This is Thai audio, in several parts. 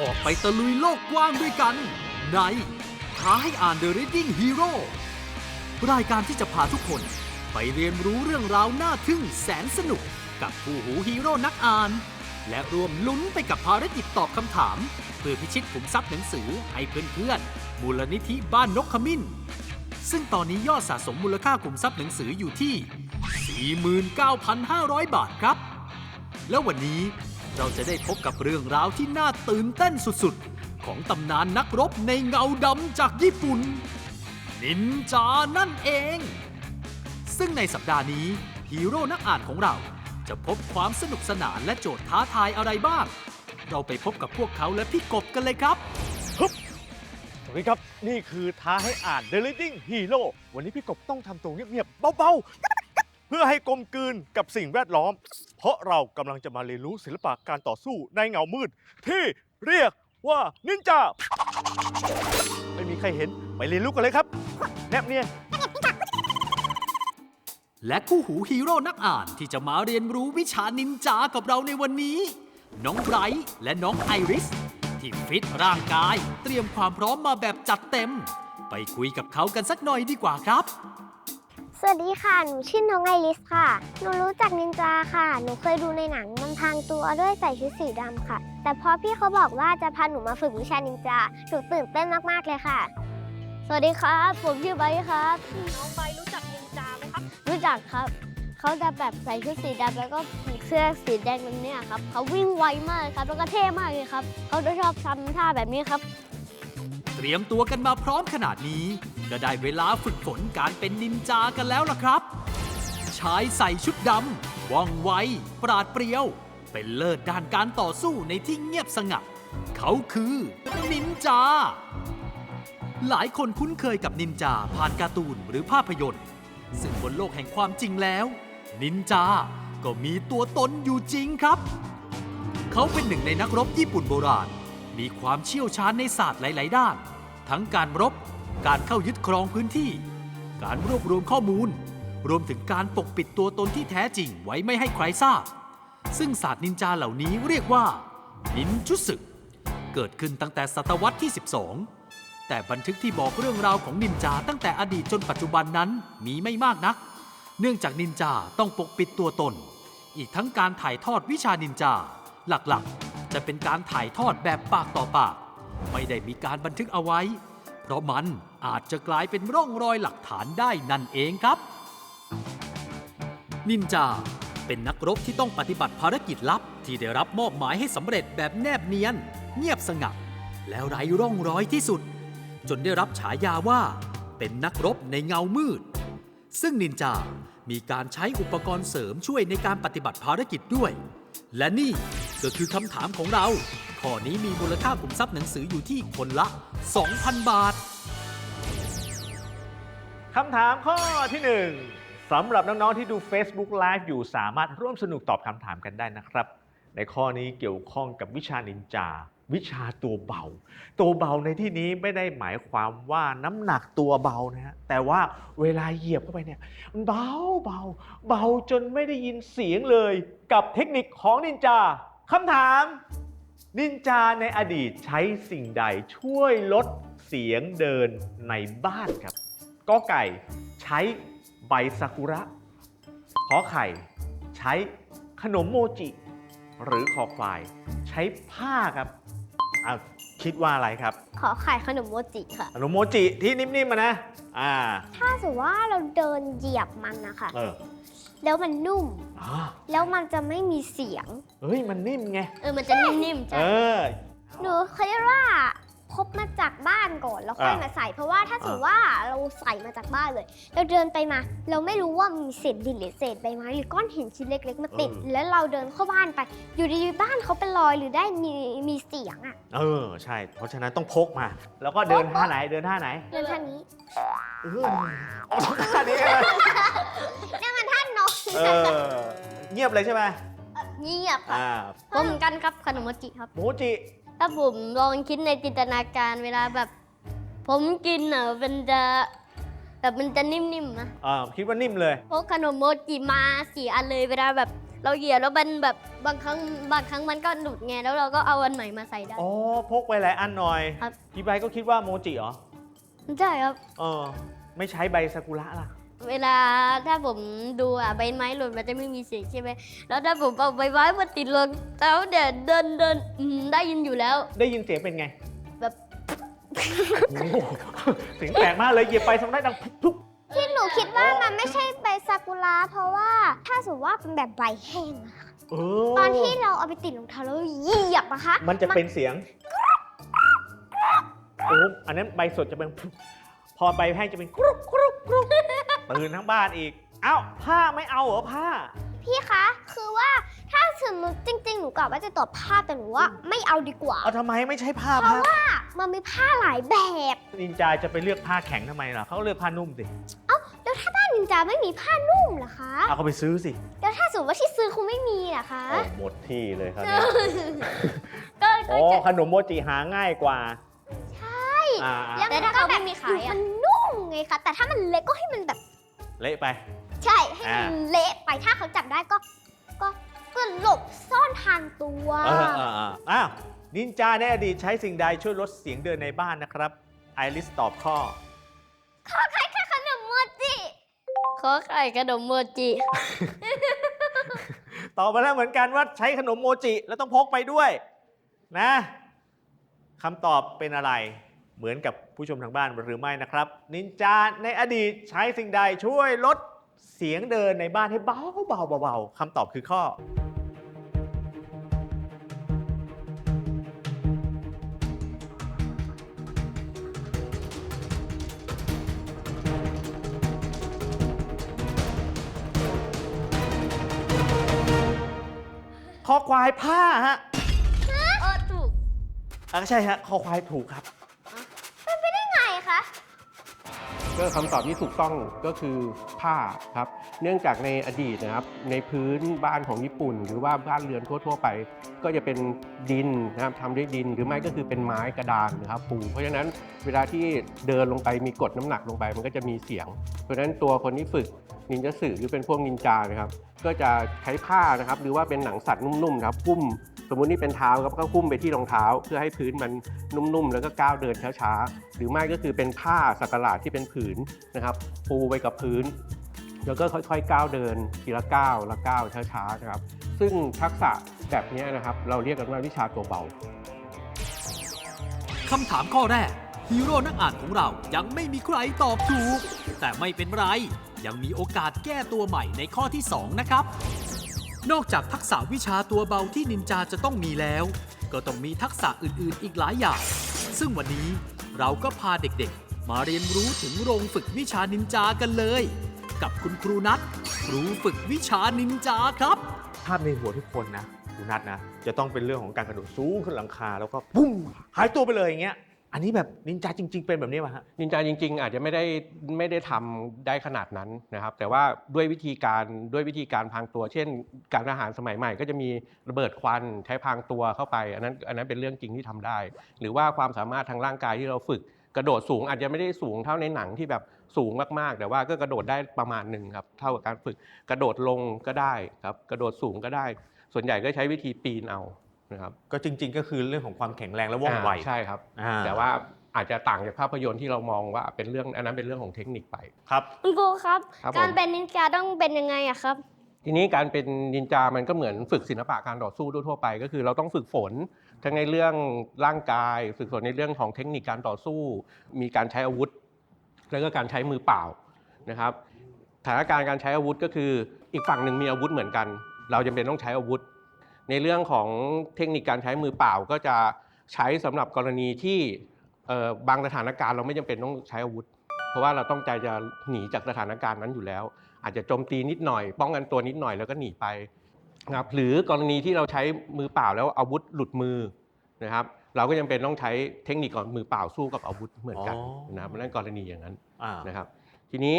ออกไปตะลุยโลกกว้างด้วยกัน ในท้าให้อ่าน The Reading Hero รายการที่จะพาทุกคน ไปเรียนรู้เรื่องราวน่าทึ่งแสนสนุก กับผู้หูฮีโร่นักอ่าน และรวมลุ้นไปกับภารกิจตอบคำถาม เพื่อพิชิตขุมทรัพย์หนังสือให้เพื่อนๆมูลนิธิบ้านนกขมิ้น ซึ่งตอนนี้ยอดสะสมมูลค่าขุมทรัพย์หนังสืออยู่ที่ 49,500 บาทครับ แล้ววันนี้ เราจะได้พบกับเรื่องราวที่น่าตื่นเต้นสุดๆ ของตำนานนักรบในเงาดำจากญี่ปุ่น นินจานั่นเอง ซึ่งในสัปดาห์นี้ฮีโร่นักอ่านของเราจะพบความสนุกสนานและโจทย์ท้าทายอะไรบ้าง เราไปพบกับพวกเขาและพี่กบกันเลยครับสวัสดีครับ นี่คือท้าให้อ่าน The Reading Hero วันนี้พี่กบต้องทำตัวเงียบๆเบาๆ พื่อให้กลมกลืนกับสิ่งแวดล้อม เพราะเรากำลังจะมาเรียนรู้ศิลปะการต่อสู้ในเงามืด ที่เรียกว่านินจา ไม่มีใครเห็น ไปเรียนรู้กันเลยครับ แนบเนียนและคู่หูฮีโร่นักอ่านที่จะมาเรียนรู้วิชานินจากับเราในวันนี้ น้องไบรท์และน้องไอริส ที่ฟิตร่างกายเตรียมความพร้อมมาแบบจัดเต็ม ไปคุยกับเขากันสักหน่อยดีกว่าครับ สวัสดีค่ะ หนูชื่อน้องไอริสค่ะ หนูรู้จักนินจาค่ะ หนูเคยดูในหนังมันพรางตัวด้วยใส่ชุดสีดำค่ะ แต่พอพี่เขาบอกว่าจะพาหนูมาฝึกวิชานินจา หนูตื่นเต้นมากๆเลยค่ะ สวัสดีครับ ผมชื่อไบร์ทครับ น้องใบรู้จักนินจาไหมครับ รู้จักครับ เขาจะแบบใส่ชุดสีดำแล้วก็ผูกเสื้อสีแดงแบบเนี้ยครับ เขาวิ่งไวมากครับ แล้วก็เท่มากเลยครับ เขาจะชอบทำท่าแบบนี้ครับ เตรียมตัวกันมาพร้อมขนาดนี้ก็ได้เวลาฝึกฝนการเป็นนินจากันแล้วล่ะครับ ชายใส่ชุดดำว่องไว ปราดเปรียว เป็นเลิศด้านการต่อสู้ในที่เงียบสงัด เขาคือนินจา หลายคนคุ้นเคยกับนินจาผ่านการ์ตูนหรือภาพยนตร์ ซึ่งบนโลกแห่งความจริงแล้ว นินจา ก็มีตัวตนอยู่จริงครับ เขาเป็นหนึ่งในนักรบญี่ปุ่นโบราณ มีความเชี่ยวชาญในศาสตร์หลาย ๆ ด้าน ทั้งการรบ การเข้ายึดครองพื้นที่ การรวบรวมข้อมูล รวมถึงการปกปิดตัวตนที่แท้จริงไว้ไม่ให้ใครทราบ ซึ่งศาสตร์นินจาเหล่านี้เรียกว่า นินชุสึเกิดขึ้นตั้งแต่ศตวรรษที่ 12 แต่บันทึกที่บอกเรื่องราวของนินจาตั้งแต่อดีตจนปัจจุบันนั้นมีไม่มากนัก เนื่องจากนินจาต้องปกปิดตัวตน อีกทั้งการถ่ายทอดวิชานินจา หลักๆ จะเป็นการถ่ายทอดแบบปากต่อปาก ไม่ได้มีการบันทึกเอาไว้ เพราะมันอาจจะกลายเป็นร่องรอยหลักฐานได้นั่นเองครับ นินจาเป็นนักรบที่ต้องปฏิบัติภารกิจลับที่ได้รับมอบหมายให้สำเร็จแบบแนบเนียน เงียบสงัดแล้วไร้ร่องรอยที่สุด จนได้รับฉายาว่า เป็นนักรบในเงามืด ซึ่งนินจามีการใช้อุปกรณ์เสริมช่วยในการปฏิบัติภารกิจด้วย และนี่ก็คือคำถามของเรา ข้อนี้มีมูลค่าขุมทรัพย์หนังสืออยู่ที่คนละ 2,000 บาท คำถามข้อที่หนึ่งสำหรับน้องๆที่ดู Facebook Live อยู่สามารถร่วมสนุกตอบคำถามกันได้นะครับ ในข้อนี้เกี่ยวข้องกับวิชานินจา วิชาตัวเบา ตัวเบาในที่นี้ไม่ได้หมายความว่าน้ำหนักตัวเบานะฮะแต่ว่าเวลาเหยียบเข้าไปเนี่ยมันเบาเบาเบาจนไม่ได้ยินเสียงเลย กับเทคนิคของนินจาคำถาม นินจาในอดีตใช้สิ่งใดช่วยลดเสียงเดินในบ้านครับก็ไก่ใช้ใบซากุระขอไข่ ใช้ขนมโมจิ หรือคอควาย ใช้ผ้าครับ อะคิดว่าอะไรครับขอไข่ขนมโมจิค่ะ ขนมโมจิที่นิ่มๆมานะ อ่า ถ้าสมมติว่าเราเดินเหยียบมันนะคะ เออแล้วมันนุ่ม อ่าแล้วมันจะไม่มีเสียง เฮ้ย มันนิ่มไง เออมันจะนิ่มๆเอจ้ะอหนูเคยเรียกว่า พบมาจากบ้านก่อนแล้วค่อยอะมาใส่เพราะว่าถ้าสมมติอะว่าเราใส่มาจากบ้านเลย เราเดินไปมา เราไม่รู้ว่ามีเศษดินหรือเศษใบไม้หรือก้อนหินชิ้นเล็ก ๆ มาติดแล้วเราเดินเข้าบ้านไป อยู่ดีๆบ้านเขาเป็นรอยหรือได้มีมีเสียงอะเออใช่ เพราะฉะนั้นต้องพกมา แล้วก็เดินท่าไหนเดินท่าไหนเดินท่านี้เออเอาท่านี้ใช่ไหมนี่นมันท่านกเออเงียบเลยใช่ไหมเงียบค่ะอ่าผมเหมือนกันครับขนมโมจิครับ โมจิ ถ้าผมลองคิดในจินตนาการเวลาแบบ ผมกินอะมันจะแบบมันจะนิ่มๆนะอ่าคิดว่านิ่มเลย พวกขนมโมจิมาสี่อันเลยเวลาแบบ เราเหยียบแล้วมันแบบบางครั้งบางครั้งมันก็หลุดไงแล้วเราก็เอาอันใหม่มาใส่ได้ อ๋อ พกไปหลายอันหน่อยครับ พี่ใบก็คิดว่าโมจิเหรอ ใช่ครับ เออ ไม่ใช้ใบซากุระล่ะ เวลาถ้าผมดูอะใบไม้หล่นมันจะไม่มีเสียงใช่ไหมแล้วถ้าผมเอาใบไม้มาติดลงแล้วเดี๋ยวเดินเดินอืมได้ยินอยู่แล้ว ได้ยินเสียงเป็นไงแบบ โอ้โหเสียงแปลกมากเลยเหยียบไปทำได้ดังทุกที่หนูคิดว่ามันไม่ใช่ใบซากุระเพราะว่าถ้าสมมติว่าเป็นแบบใบแห้งอะๆเออตอนที่เราเอาไปติดรองเท้าแล้วเหยียบนะคะมันจะเป็นเสียงโอ้อันนั้นใบสดจะเป็นพอใบแห้งจะเป็นกรุบกรุบกรุบ ตื่นทั้งบ้านอีก เอ้าผ้าไม่เอาเหรอผ้า พี่คะ คือว่าถ้าสมมติจริง ๆ หนูกะว่าจะตอบผ้าแต่หนูว่าไม่เอาดีกว่า เอาทำไมไม่ใช่ผ้าผ้ามันมีผ้าหลายแบบ นินจาจะไปเลือกผ้าแข็งทำไมล่ะเขาก็เลือกผ้านุ่มสิแล้วถ้าบ้านนินจาไม่มีผ้านุ่มเหรอคะ เอาเขาไปซื้อสิแล้วถ้าสมมติว่าที่ซื้อคงไม่มีเหรอคะ โอ้หมดที่เลยครับเนี่ยก็ก็โอ้จะขนมโมจิหาง่ายกว่าใช่ อ่าแล้วแต่มันถ้าก็เขาแบไม่บมีขายอะ มันนุ่มไงคะ แต่ถ้ามันเล็กก็ให้มันแบบ เละไป ใช่ให้มันอ่าเละไปถ้าเขาจับได้ก็ ก็ก็หลบซ่อนทางตัวเออเออเอออ้าว นินจาในอดีตใช้สิ่งใดช่วยลดเสียงเดินในบ้านนะครับ ไอริสตอบข้อขอใครแค่ขนมโมจิขอไข่ขนมโมจิ ตอบมาแล้วเหมือนกันว่าใช้ขนมโมจิแล้วต้องพกไปด้วยนะคำตอบเป็นอะไรเหมือนกับ ผู้ชมทางบ้านหรือไม่นะครับ นินจาในอดีตใช้สิ่งใดช่วยลดเสียงเดินในบ้านให้เบาเบาเบาๆคำตอบคือข้อ คอควายผ้าฮะ เออถูก อะใช่ฮะ คอควายถูกครับ ไงคะ ก็คำตอบที่ถูกต้องก็คือผ้าครับ เนื่องจากในอดีตนะครับ ในพื้นบ้านของญี่ปุ่น หรือว่าบ้านเรือนทั่วๆไป ก็จะเป็นดินนะครับทำด้วยดินหรือไม่ก็คือเป็นไม้กระดานนะครับปูเพราะฉะนั้นเวลาที่เดินลงไปมีกดน้ำหนักลงไป มันก็จะมีเสียง เพราะฉะนั้นตัวคนที่ฝึกนินจาสื่อหรือเป็นพวกนินจานะครับ ก็จะใช้ผ้านะครับ หรือว่าเป็นหนังสัตว์นุ่มๆนะครับหุ้ม มมุตินี่เป็นเท้าครับก็หุ้มไปที่รองเท้า เพื่อให้พื้นมันนุ่มๆ แล้วก็ก้าวเดินช้าๆ หรือไม่ก็คือเป็นผ้าสักหลาดที่เป็นผืนนะครับ ปูไปกับพื้น แล้วก็ค่อยๆก้าวเดินทีละก้าวละก้าวช้าๆนะครับ ซึ่งทักษะแบบนี้นะครับ เราเรียกกันว่าวิชาตัวเบาคำถามข้อแรกฮีโร่นักอ่านของเรายังไม่มีใครตอบถูก แต่ไม่เป็นไร ยังมีโอกาสแก้ตัวใหม่ในข้อที่ 2 นะครับ นอกจากทักษะวิชาตัวเบาที่นินจาจะต้องมีแล้ว ก็ต้องมีทักษะอื่นๆ อีกหลายอย่าง ซึ่งวันนี้เราก็พาเด็กๆ มาเรียนรู้ถึงโรงฝึกวิชานินจากันเลย กับคุณครูนัทครูฝึกวิชานินจาครับ ภาพในหัวทุกคนนะคุณนัทนะ จะต้องเป็นเรื่องของการกระโดดสูงขึ้นหลังคาแล้วก็ปุ้มหายตัวไปเลยอย่างเงี้ย อันนี้แบบนินจาจริง ๆ เป็นแบบนี้ป่ะฮะ นินจาจริง ๆ อาจจะไม่ได้ไม่ได้ทำได้ขนาดนั้นนะครับ แต่ว่าด้วยวิธีการด้วยวิธีการพรางตัว เช่น การทหารสมัยใหม่ ก็จะมีระเบิดควันใช้พรางตัวเข้าไป อันนั้นอันนั้นเป็นเรื่องจริงที่ทำได้ หรือว่าความสามารถทางร่างกายที่เราฝึก กระโดดสูงอาจจะไม่ได้สูงเท่าในหนังที่แบบสูงมากๆ แต่ว่าก็กระโดดได้ประมาณหนึ่งครับเท่ากับการฝึกกระโดดลงก็ได้ครับกระโดดสูงก็ได้ ส่วนใหญ่ก็ใช้วิธีปีนเอา นะครับก็จริง ๆ ก็คือเรื่องของความแข็งแรงและว่องไวาใช่ครับอ่าแต่ว่าอาจจะต่างจากภาพยนตร์ที่เรามองว่าเป็นเรื่องอันนั้นเป็นเรื่องของเทคนิคไปครับคุณครูครับครับผมการเป็นนินจาต้องเป็นยังไงอะครับ ทีนี้การเป็นนินจามันก็เหมือนฝึกศิลปะการต่อสู้ทั่วๆไป ก็คือเราต้องฝึกฝนทั้งในเรื่องร่างกาย ฝึกฝนในเรื่องของเทคนิคการต่อสู้ มีการใช้อาวุธ แล้วก็การใช้มือเปล่านะครับสถานการณ์การใช้อาวุธก็คืออีกฝั่งหนึ่งมีอาวุธเหมือนกัน เราจำเป็นต้องใช้อาวุธ ในเรื่องของเทคนิคการใช้มือเปล่าก็จะใช้สำหรับกรณีที่เอ่อบางสถานการณ์เราไม่จำเป็นต้องใช้อาวุธ เพราะว่าเราต้องใจจะหนีจากสถานการณ์นั้นอยู่แล้ว อาจจะโจมตีนิดหน่อย ป้องกันตัวนิดหน่อยแล้วก็หนีไปนะครับหรือกรณีที่เราใช้มือเปล่าแล้วอาวุธหลุดมือนะครับเราก็ยังเป็นต้องใช้เทคนิคก่อนมือเปล่าสู้กับอาวุธเหมือนกันอ๋อนะครับนั่นกรณีอย่างนั้นอ่านะครับทีนี้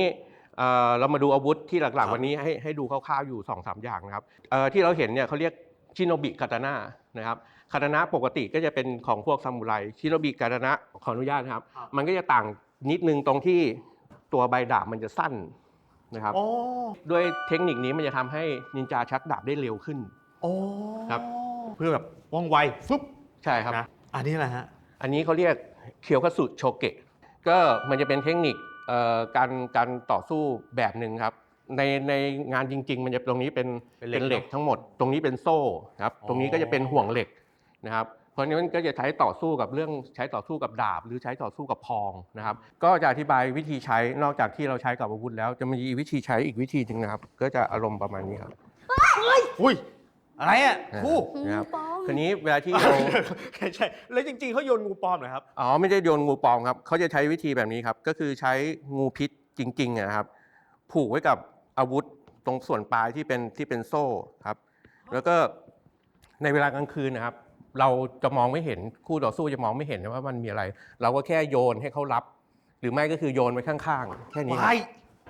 เอ่อเรามาดูอาวุธที่หครัลักบๆวันนี้ให้ให้ดูคร่าวๆอยู่2อสอย่างนะครับเอ่อที่เราเห็นเนี่ยเขาเรียก ชิโนบิคาตานะนะครับคาตานะปกติก็จะเป็นของพวกซามูไรชิโนบิคาตานะขออนุญาตนะครับ มันก็จะต่างนิดนึงตรงที่ตัวใบดาบมันจะสั้นนะครับโอ้ด้วยเทคนิคนี้มันจะทำให้นินจาชักดาบได้เร็วขึ้นโอ้ครับเพื่อแบบว่องไวฟึบใช่ครับนะอันนี้แหละฮะอันนี้เขาเรียกเคียวคัตสึโชเกะก็มันจะเป็นเทคนิคเอ่อการการต่อสู้แบบหนึ่งครับ ในในงานจริง ๆ มันจะตรงนี้เป็นเป็นเหล็กเป็นเหล็กเนอะทั้งหมด ตรงนี้เป็นโซ่ครับอ๋อตรงนี้ก็จะเป็นห่วงเหล็กนะครับเพราะฉะนั้นมันก็จะใช้ต่อสู้กับเรื่องใช้ต่อสู้กับดาบ หรือใช้ต่อสู้กับพองนะครับ ก็จะอธิบายวิธีใช้นอกจากที่เราใช้กับอาวุธแล้ว จะมีวิธีใช้อีกวิธีหนึ่งนะครับ ก็จะอารมณ์ประมาณนี้ครับอุ้ยอะไรอะครูนะครับปลอมคราวนี้เวลาที่เรา ใช่ใช่แล้วจริง ๆเขาโยนงูปลอมเหรอครับอ๋อไม่ได้โยนงูปลอมครับเขาจะใช้วิธีแบบนี้ครับ ก็คือใช้งูพิษจริงๆอะนะครับผูกไว้กับ อาวุธตรงส่วนปลายที่เป็นที่เป็นโซ่ครับ แล้วก็ในเวลากลางคืนนะครับ เราจะมองไม่เห็นคู่ต่อสู้จะมองไม่เห็นนะว่ามันมีอะไร เราก็แค่โยนให้เขารับ หรือไม่ก็คือโยนไว้ข้างๆ แค่นี้ครับ ไม่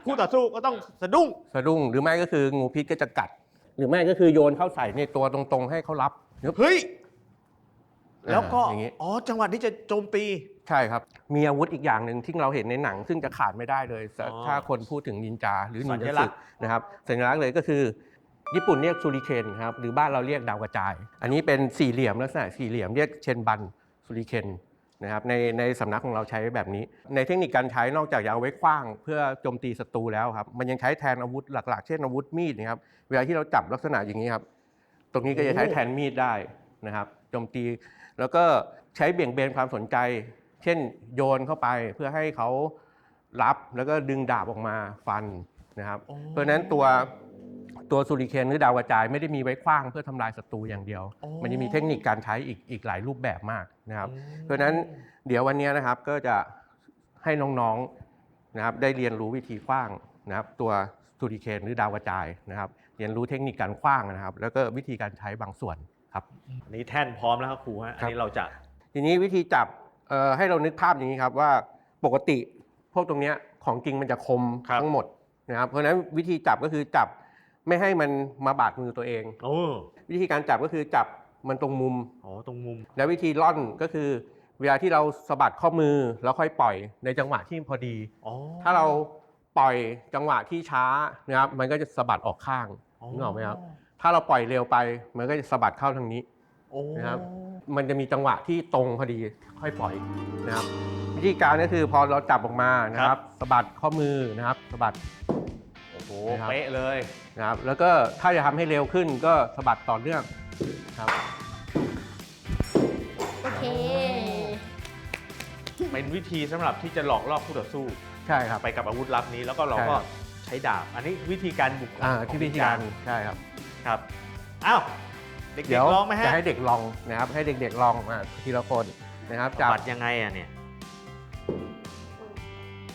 คู่ต่อสู้ก็ต้องสะดุ้ง สะดุ้งหรือไม่ก็คืองูพิษก็จะกัด หรือไม่ก็คือโยนเข้าใส่ในตัวตรงๆ ให้เขารับ เฮ้ย แล้วก็อ่าอย่างนี้ อ๋อจังหวะที่จะโจมตี ใช่ครับ มีอาวุธอีกอย่างหนึ่งที่เราเห็นในหนัง ซึ่งจะขาดไม่ได้เลยอ๋อถ้าคนพูดถึงนินจาหรือนินสัจาญลัสึกษณ์ นะครับสัญลักษณ์เลยก็คือ ญี่ปุ่นเรียกซูริเคนครับหรือบ้านเราเรียกดาวกระจาย อันนี้เป็นสี่เหลี่ยมลักษณะสี่เหลี่ยมเรียกเชนบันซูริเคนนะครับในในสำนักของเราใช้แบบนี้ ในเทคนิคการใช้นอกจากจะเอาไว้ขว้างเพื่อโจมตีศัตรูแล้วครับมันยังใช้แทนอาวุธหลักๆ เช่นอาวุธมีดนะครับเวลาที่เราจับลักษณะอย่างนี้ครับตรงนี้ก็จะใช้แทนมีดได้นะครับโจมตี แล้วก็ใช้เบี่ยงเบนความสนใจ เช่นโยนเข้าไปเพื่อให้เขารับแล้วก็ดึงดาบออกมาฟันนะครับอ๋อเพราะฉะนั้นตัวตัวสุริเคนหรือดาวกระจายไม่ได้มีไว้ขว้างเพื่อทำลายศัตรูอย่างเดียวอ๋อมันจะมีเทคนิคการใช้อีกอีกหลายรูปแบบมากนะครับอืมเพราะฉะนั้นเดี๋ยววันนี้นะครับก็จะให้น้องๆนะครับได้เรียนรู้วิธีขว้างนะครับ ตัวสุริเคนหรือดาวกระจายนะครับ เรียนรู้เทคนิคการขว้างนะครับ แล้วก็วิธีการใช้บางส่วน ครับอันนี้แท่นพร้อมแล้วครับครูฮะอันนี้เราจะทีนี้วิธีจับเอ่อให้เรานึกภาพอย่างนี้ครับว่าปกติพวกตรงเนี้ยของจริงมันจะคมครับทั้งหมดนะครับเพราะฉะนั้นวิธีจับก็คือจับไม่ให้มันมาบาดมือตัวเอง โอ้วิธีการจับก็คือจับมันตรงมุม อ๋อตรงมุม แล้ววิธีล่อนก็คือ เวลาที่เราสะบัดข้อมือแล้วค่อยปล่อยในจังหวะที่พอดี อ๋อถ้าเราปล่อยจังหวะที่ช้านะครับมันก็จะสะบัดออกข้างนึกออกไหมครับ ถ้าเราปล่อยเร็วไปมันก็จะสะบัดเข้าทางนี้โอ้นะครับ มันจะมีจังหวะที่ตรงพอดีค่อยปล่อยนะครับ วิธีการก็คือพอเราจับออกมานะครับสะบัดข้อมือนะครับสะบัด โอ้โหนะครับ เป๊ะเลย นะครับ แล้วก็ถ้าจะทำให้เร็วขึ้นก็สะบัดต่อเนื่องครับ โอเค เป็นวิธีสำหรับที่จะหลอกล่อคู่ต่อสู้ ใช่ครับ ไปกับอาวุธลับนี้แล้วก็เราใช่ก็ครับ ใช้ดาบ อันนี้วิธีการบุกอ่าของที่วิธีการใช่ครับ ครับอ้าวเด็กเดี๋ยวๆลองไหมฮะจะให้เด็กลองนะครับ ให้เด็กๆลองมาทีละคนนะครับจับบัดยังไงอะเนี่ย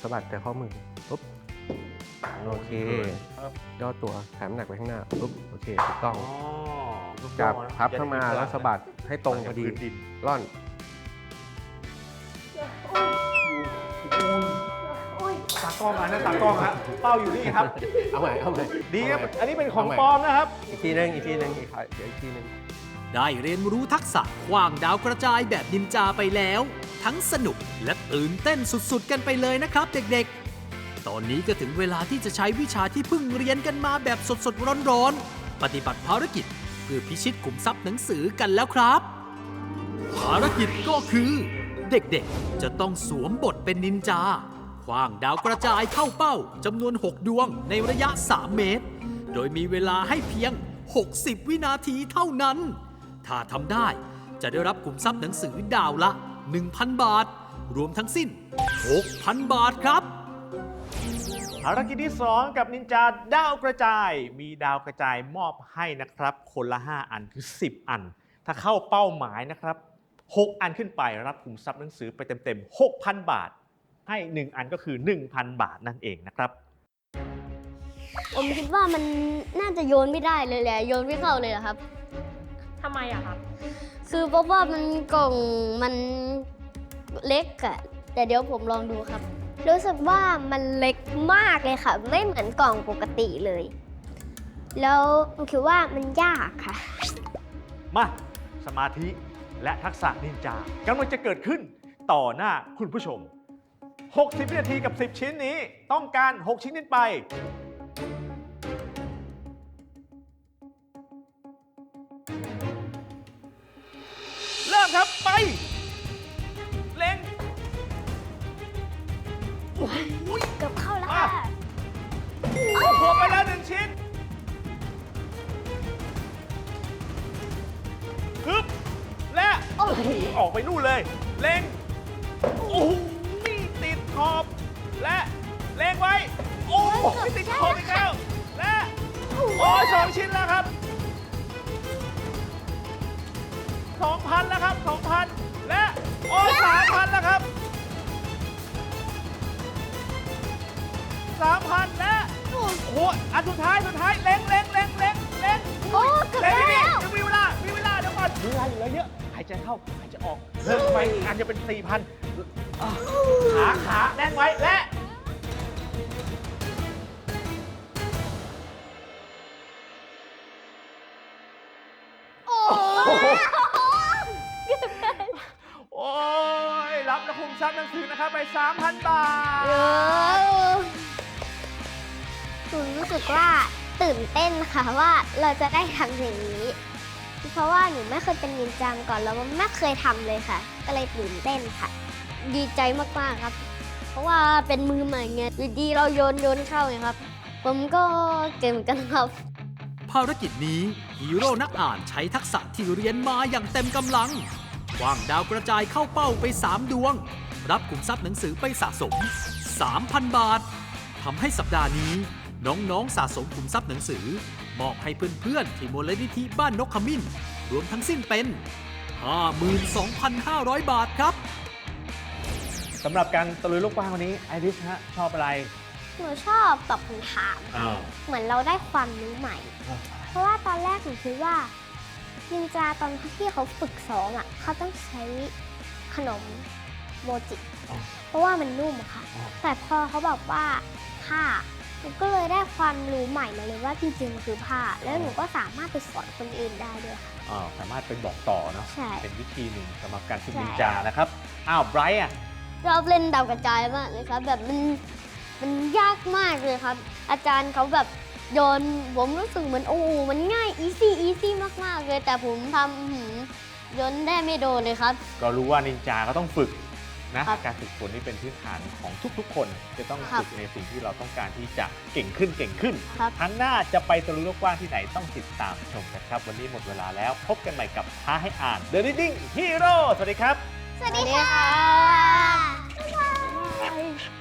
สะบัดแต่ข้อมือปุ๊บโอเคย่อตัวแถมหนักไปข้างหน้าปุ๊บโอเคถูกต้องอ๋อลูกจับโม่นะพับเข้ามาแล้วสะบัดให้ตรงพอดีพื้นดินร่อนากล้องมานะตากล้องฮะเป้าอยู่นี่ครับ เอาใหม่เอาใหม่ดีครับเาใหม่อันนี้เป็นของเอาใหม่ปลอมนะครับ อีกทีหนึงอีกทีหนึงอีกทีเดี๋ยวอีกทีหนึงได้เรียนรู้ทักษะขว้างดาวกระจายแบบนินจาไปแล้ว ทั้งสนุกและตื่นเต้นสุดๆ กันไปเลยนะครับ เด็กๆ ตอนนี้ก็ถึงเวลาที่จะใช้วิชาที่เพิ่งเรียนกันมาแบบสดๆร้อนๆ ปฏิบัติภารกิจ เพื่อพิชิตขุมทรัพย์หนังสือกันแล้วครับ ภารกิจก็คือ เด็กๆ จะต้องสวมบทเป็นนินจา ว้างดาวกระจายเข้าเป้าจำนวน 6 ดวงในระยะ 3 เมตร โดยมีเวลาให้เพียง 60 วินาทีเท่านั้น ถ้าทำได้จะได้รับกลุ่มทรัพย์หนังสือดาวละ 1,000 บาท รวมทั้งสิ้น 6,000 บาทครับภารกิจที่ 2 กับนินจาดาวกระจาย มีดาวกระจายมอบให้นะครับ คนละ 5 อันคือ 10 อัน ถ้าเข้าเป้าหมายนะครับ 6 อันขึ้นไปรับกลุ่มทรัพย์หนังสือไปเต็มๆ 6,000 บาท ให้ 1 อันก็คือ 1,000 บาทนั่นเองนะครับผมคิดว่ามันน่าจะโยนไม่ได้เลยแหละโยนไม่เข้าเลยเหรอครับ ทำไมอะครับ คือเพราะว่ามันกล่องมันเล็กอะแต่เดี๋ยวผมลองดูครับ รู้สึกว่ามันเล็กมากเลยค่ะ ไม่เหมือนกล่องปกติเลย แล้วผมคิดว่ามันยากค่ะ มาสมาธิและทักษะนินจากำลังจะเกิดขึ้นต่อหน้าคุณผู้ชม 60วินาทีกับ 10 ชิ้นนี้ ต้องการ 6 ชิ้นขึ้นไป เริ่มครับไป เล็งเกือบเข้าแล้วอะค่ะ โอ้โหไปแล้วหนึ่งชิ้นฮึบและโอ้โหออกไปนู่นเลย เล็งโอ้โห อ้โหติดขอบอีกแล้วและโอ้ยสองชิ้นแล้วครับสองพันแล้วครับสองพันและโอ้สามพันแล้วครับสามพันและโอ้โหอันสุดท้ายสุดท้ายเล็งเล็งเล็งเล็งเล็งโอ้เกือบเล็งได้นี่แล้วยังมีเวลามีเวลาเดี๋ยวก่อนมีเวลาอยู่แล้วเยอะหายใจเข้าหายใจออกเพิ่มไปอีกอันจะเป็นสี่พันขาขาแน่นไว้และ ครับไป 3,000 บาทเออหนูรู้สึกว่าตื่นเต้นค่ะว่าเราจะได้ทำอย่างนี้ เพราะว่าหนูไม่เคยเป็นนินจามาก่อนแล้วไม่เคยทำเลยค่ะ ก็เลยตื่นเต้นค่ะ ดีใจมากๆครับ เพราะว่าเป็นมือใหม่ไงอยู่ดีเราโยนโยนเข้าไงครับ ผมก็เก่งเหมือนกันครับ ภารกิจนี้ฮีโร่นักอ่านใช้ทักษะที่เรียนมาอย่างเต็มกำลังวางดาวกระจายเข้าเป้าไป 3 ดวง รับขุมทรัพย์หนังสือไปสะสม 3,000 บาททำให้สัปดาห์นี้ น้องๆสะสมขุมทรัพย์หนังสือ มอบให้เพื่อนๆที่มูลนิธิบ้านนกขมิ้น รวมทั้งสิ้นเป็น 52,500 บาทครับสำหรับการตะลุยลูกกว้างวันนี้ไอริสฮะชอบอะไร หนูชอบตอบคำถามอ้าวเหมือนเราได้ความรู้ใหม่อ่าเพราะว่าตอนแรกหนูคิดว่านินจาตอนที่เขาฝึกซ้อมอะเขาต้องใช้ขนม โมจิเพราะว่ามันนุ่มอะค่ะแต่พอเขาบอกว่าผ้าหนูก็เลยได้ความรู้ใหม่มาเลยว่าจริงๆมันคือผ้า แล้วหนูก็สามารถไปสอนคนอื่นได้ด้วยค่ะอ่าสามารถเป็นบอกต่อเนาะใช่ เป็นวิธีหนึ่งสำหรับการฝึกใช่ นินจานะครับ อ้าวไบรท์อะ ชอบเล่นดาวกระจายมากเลยครับ แบบมันมันยากมากเลยครับ อาจารย์เขาแบบโยนผมรู้สึกเหมือนโอ้โหมันง่ายอีซี่อีซี่มากๆเลย แต่ผมทำอื้อหือโยนได้ไม่โดนเลยครับ ก็รู้ว่านินจาก็ต้องฝึก นะ ครับการฝึกฝนนี่เป็นพื้นฐานของทุกๆ คน จะต้องครับฝึกในสิ่งที่เราต้องการที่จะเก่งขึ้นเก่งขึ้น ครับ ครั้งหน้าจะไปตะลุยโลกกว้างที่ไหนต้องติดตามชมกันครับ วันนี้หมดเวลาแล้วพบกันใหม่กับท้าให้อ่าน The Reading Hero สวัสดีครับ สวัสดีค่ะ บ๊ายบาย